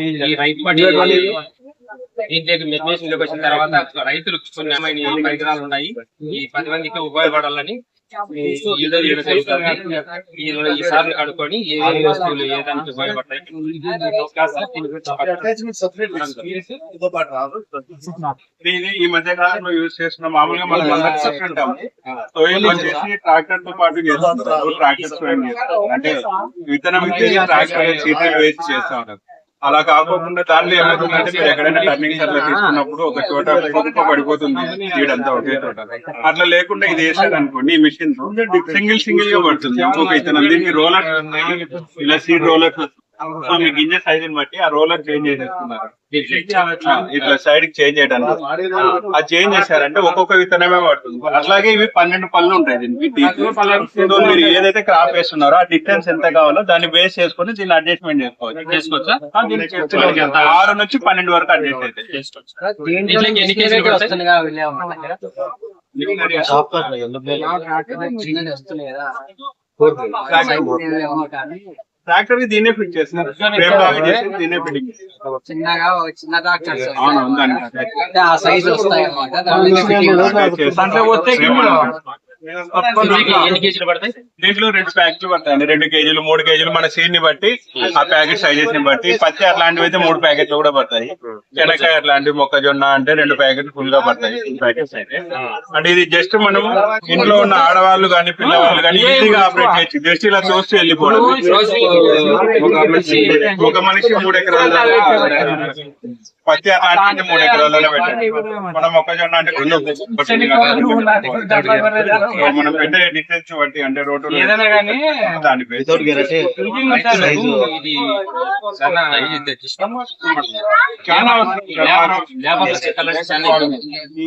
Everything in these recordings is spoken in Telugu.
ఈ రైతు పడి దీంట్లోకి మెషిన్లోకి వచ్చిన తర్వాత రైతులు కొన్ని అమ్మాయి పరికరాలు ఉన్నాయి. ఈ పది మందికి ఉపయోగపడాలని ఈ ఈడ ఈడ జరుగుతుంది. వీళ్ళు ఈ సార్లు కడుక్కొని ఏ వస్తువులు ఏ దానికి ఉపయోగపడతాయి. ఇది ఈ మధ్య కాలంలో యూజ్ చేస్తున్న మామూలుగా మనం అందరికి ట్రాక్టర్తో పాటు ట్రాక్టర్ అంటే విత్తనం ట్రాక్టర్ సీట్లు వేసి చేస్తా ఉంటారు అలా కాకుండా దాంట్లో ఏమవుతుందంటే మీరు ఎక్కడైనా టర్నింగ్ అట్లా తీసుకున్నప్పుడు ఒక చోట కుప్ప పడిపోతుంది సీడ్ ఒకే చోట. అట్లా లేకుండా ఇది వేసాడు అనుకోండి ఈ మిషన్ సింగిల్ సింగిల్గా పడుతుంది. ఒక ఇతను రోలర్ ఇలా సీడ్ రోలర్ సో మీ గింజ సైజుని బట్టి ఆ రోలర్ చేంజ్ చేసేస్తున్నారు. ఇట్లా సైడ్కి చేంజ్ చేయడానికి. ఆ చేంజ్ చేశారంటే ఒక్కొక్క విత్తనమే పడుతుంది. అట్లాగే ఇవి పన్నెండు పళ్ళు ఉంటాయి దీనికి. మీరు ఏదైతే క్రాప్ వేస్తున్నారో ఆ డిస్టెన్స్ ఎంత కావాలో దాన్ని బేస్ చేసుకొని దీన్ని అడ్జస్ట్మెంట్ చేసుకోవచ్చు. చేసుకోవచ్చా? చేసుకోవచ్చు. ఆరు నుంచి పన్నెండు వరకు అడ్జస్ట్ అయితే. పడతాయి? ట్రాక్టర్కి దీన్నే ఫిట్ చేస్తున్నారు. దీన్నే ఫిట్ చిన్నగా ఒక చిన్న ట్రాక్టర్స్ అవును ఉందండి. అంటే ఆ సైజ్ వస్తాయి అన్నమాట దాంట్లో పోతే దీంట్లో రెండు ప్యాకెట్లు పడతాయండి రెండు కేజీలు మూడు కేజీలు మన సీడ్ని బట్టి ఆ ప్యాకెట్ సైజెస్ని బట్టి పత్తి అట్లాంటివి అయితే మూడు ప్యాకెట్లు కూడా పడతాయి. చెనక్కాయ అట్లాంటి మొక్కజొన్న అంటే రెండు ప్యాకెట్లు ఫుల్గా పడతాయి. అంటే ఇది జస్ట్ మనం ఇంట్లో ఉన్న ఆడవాళ్ళు కానీ పిల్లవాళ్ళు కానీ ఈజీగా ఆపరేట్ చేయొచ్చు. జస్ట్ ఇలా చూస్తూ వెళ్ళిపోవడం. ఒక మనిషి ఒక మనిషి మూడు ఎకరాల పత్తి మూడు ఎకరాలలో పెట్టండి మనం మొక్కజొన్న అంటే మనం పెట్టే డిస్టెన్స్ బట్టి అంటే రోడ్డు దాని చాలా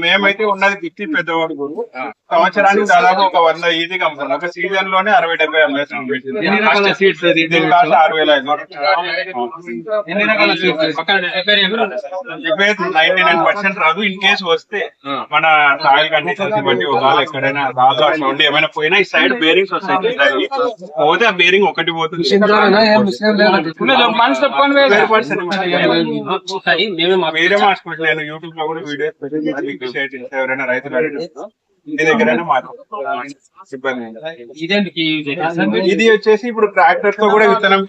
మేమైతే ఉన్నది గిట్టి పెద్దవాడు గురు. సంవత్సరానికి దాదాపు ఒక వంద ఈజీ కంపెనీ ఒక సీజన్లోనే అరవై డెబ్బై అమ్మేస్తాం. దీని కాస్ట్ ఆరు వేల ఐదు ఎన్ని రకాల సీడ్స్ నైన్టీ నైన్ పర్సెంట్ రాదు. ఇన్ కేసు వస్తే మన సాయిల్ కండిషన్స్ బట్టి ఒకవేళ ఎక్కడైనా రాదు అట్లా ఉండి ఏమైనా పోయినా ఈ సైడ్ బేరింగ్స్ వస్తాయి. పోతే ఆ బేరింగ్ ఒకటి పోతుంది. వేరే. person ఒకసారి మేమే మా వేరే మార్చుకుంటే నేను యూట్యూబ్లో కూడా వీడియోస్ పెట్టి మీకు షేర్ చేస్తే ఎవరైనా రైతులు మీ దగ్గరైనా ఇబ్బంది? ఇది వచ్చేసి ఇప్పుడు ట్రాక్టర్తో కూడా విత్తనం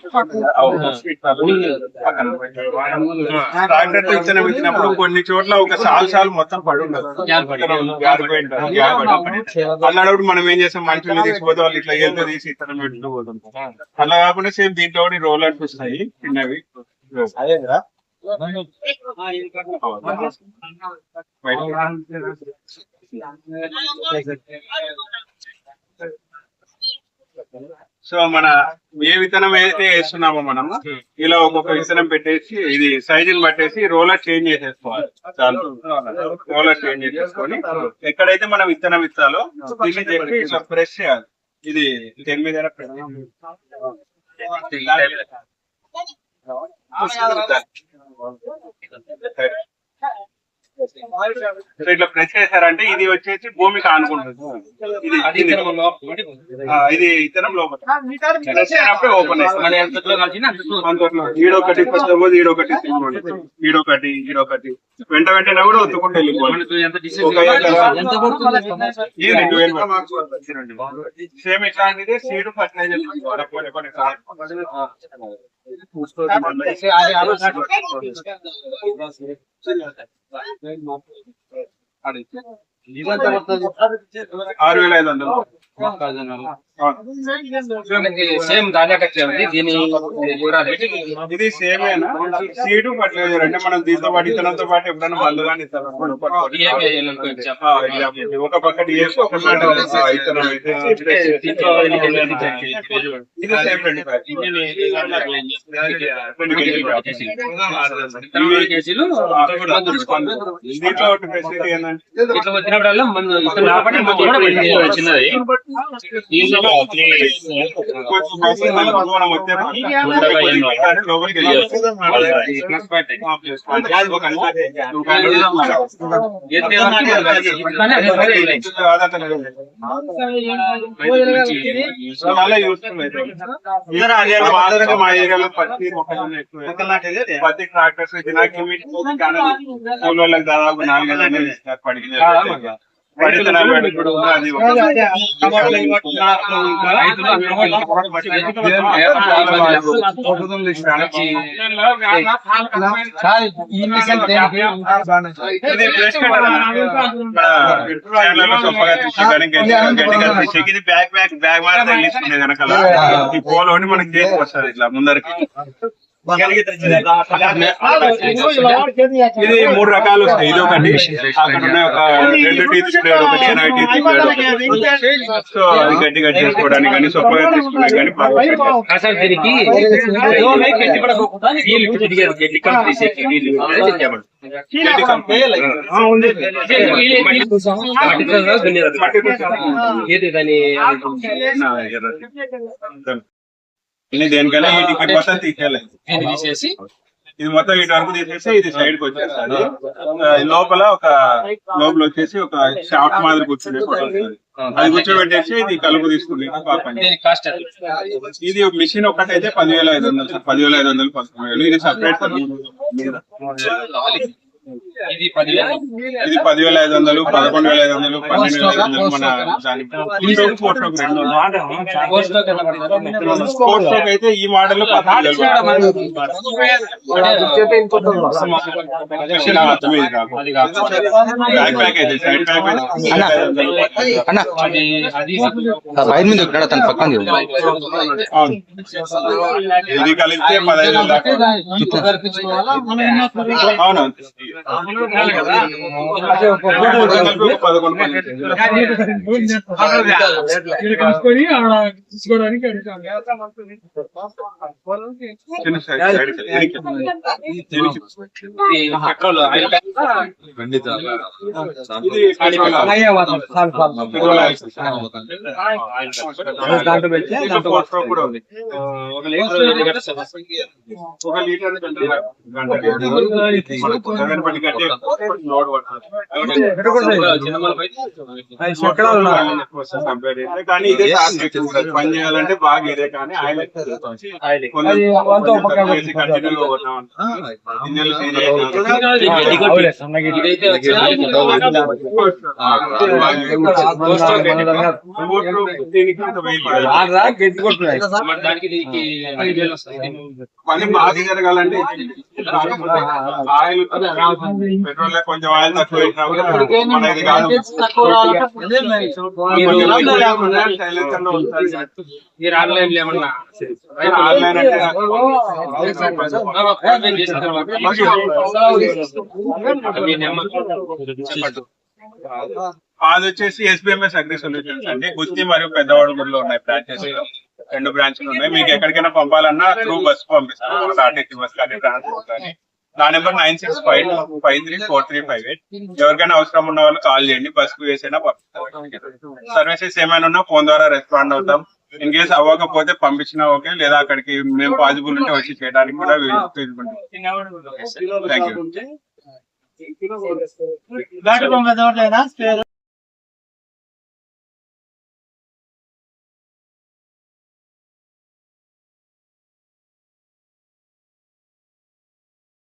ట్రాక్టర్తో విత్తనం ఇచ్చినప్పుడు కొన్ని చోట్ల ఒక సాల్ సాల్ మొత్తం పడి ఉండదు మనం ఏం చేస్తాం? మనుషుల్ని తీసుకుపోతే వాళ్ళు ఇట్లా ఏళ్ళతో తీసి ఇత్తనం పెట్టుకుంటూ పోతుంటాం అలా కాకుండా సేమ్ దీంట్లో కూడా రోలర్స్ వస్తాయి చిన్నవి. సో మన ఏ విత్తనం అయితే వేస్తున్నామో మనం ఇలా ఒక్కొక్క విత్తనం పెట్టేసి ఇది సైజుని పట్టేసి రోలర్ చేంజ్ చేసేసుకోవాలి. చాలు. రోలర్ చేంజ్ చేసేసుకొని ఎక్కడైతే మనం విత్తనం ఇస్తాలో దీన్ని చెప్పి ఇట్లా ప్రెస్ చేయాలి. ఇది దేని మీద సో ఇట్లా ప్రెస్ చేశారంటే ఇది వచ్చేసి భూమికి ఆనుకుంటుంది ఇది లోపల. ఇతరం ప్రెస్ ఓపెన్ అంతట్లో ఈడొకటి ఈడొకటి. ఈడొకటి ఈడొకటి. వెంట వెంటనే కూడా ఒత్తుకుంటూ వెళ్ళిపోవాలి. సేమ్ ఇట్లాంటిది సీడ్ ఫర్టిలైజర్. ఆరు వేల ఐదు వందలు అవును. సేమ్ దాని? ఇది సేమేనా సీడ్ ఫర్టిలైజర్ అంటే మనం దీంతో పాటు ఇతనంతో పాటు ఎప్పుడైనా మందు కానీ. ఒక పక్క డిఎస్ ఒక దీంట్లో? ఇది సేమ్ ఫెసిలిటీ ఏంటంటే ఇట్లా వచ్చినప్పుడల్లా చిన్నది. దీంట్లో కొంచెం బస్సు మనం వచ్చే లోపలికి వెళ్ళి ప్లస్ పాయింట్ ఒక టూ హండ్రెడ్ చాలా యూస్ఫుల్ అయితే మాదిరిగా మా ఏరియాలో పత్తి మొక్కజొన్న ఎక్కువ పత్తి ట్రాక్టర్స్ దినాకి కూలోళ్ళకి దాదాపు నాలుగు వందలు ఇది బ్యాగ్ బ్యాగ్ బ్యాగ్ మాత్రం తగిలిస్తుంది వెనకాల ఈ పోల్ ఒకటి మనకి చేసి వస్తుంది ఇట్లా ముందరికి. ఇది మూడు రకాలు వస్తాయి ఇది ఒకటి అక్కడ ఉన్నాయి ఒక రెండు టీత్ స్ప్రేడ్ ఒకటి సో అది గట్టిగా చేసుకోవడానికి కానీ సొప్పగా తీసుకునే కానీ దేనికైనా ఈ టికెట్ మొత్తం తీసేయాలి. తీసేసి ఇది మొత్తం ఇటు వరకు తీసేస్తే ఇది సైడ్కి వచ్చేస్తుంది. లోపల ఒక లోపల వచ్చేసి ఒక షాప్ మాదిరి కూర్చునే. అది. కూర్చోబెట్టేసి ఇది కలుపు తీసుకుని ఇది మిషన్ ఒకటైతే పదివేల ఐదు వందలు సార్. పదివేల ఐదు వందలు పంతొమ్మిది వేలు ఇది సపరేట్ ఇది పదివేలు ఇది పదివేల ఐదు వందలు పదకొండు వేల ఐదు వందలు పన్నెండు వేల ఐదు వందలు మన దాని అయితే ఈ మోడల్ బయట మీద ఇక్కడ తన పక్కన. ఇది కలిపితే పదహైదు అవును. పదకొండు చిన్న తీసుకోవడానికి దాంట్లో పెట్టి దాంట్లో ఇది కూడా ఉంది. ఒక లీటర్ ఒక లీటర్ పట్టి కట్టి కానీ ఇదే పని చేయాలంటే బాగా ఇదే కానీ వస్తాయి పని బాగా జరగాలంటే ఆయిల్ పెట్రోల్ కొంచెం ఆయిల్ తక్కువ వేసినా కూడా మన ఇది కాదు. సైలెన్సర్లో ఉంటుంది. మీరు ఆన్లైన్లో ఏమన్నా ఆన్లైన్ అంటే అది వచ్చేసి ఎస్బిఎంఎస్ అగ్రి సొల్యూషన్స్ అండి. గుత్తి మరియు పెద్దవాడుగుల్లో ఉన్నాయి బ్రాంచెస్ రెండు బ్రాంచ్లు ఉన్నాయి. మీకు ఎక్కడికైనా పంపాలన్నా త్రూ బస్ పంపిస్తాం. ఆర్టీసీ బస్ కానీ ట్రాన్స్పోర్ట్ కానీ. నా number nine six five five three four three five eight. ఎవరికైనా అవసరం ఉన్న వాళ్ళు కాల్ చేయండి బస్కు వేసైనా పంపిస్తాం. సర్వీసెస్ ఏమైనా ఉన్నా ఫోన్ ద్వారా రెస్పాండ్ అవుతాం. ఇన్ కేసు అవ్వకపోతే పంపించినా ఓకే లేదా అక్కడికి మేము పాసిబుల్ ఉంటే వచ్చి చేయడానికి కూడా థ్యాంక్ యూ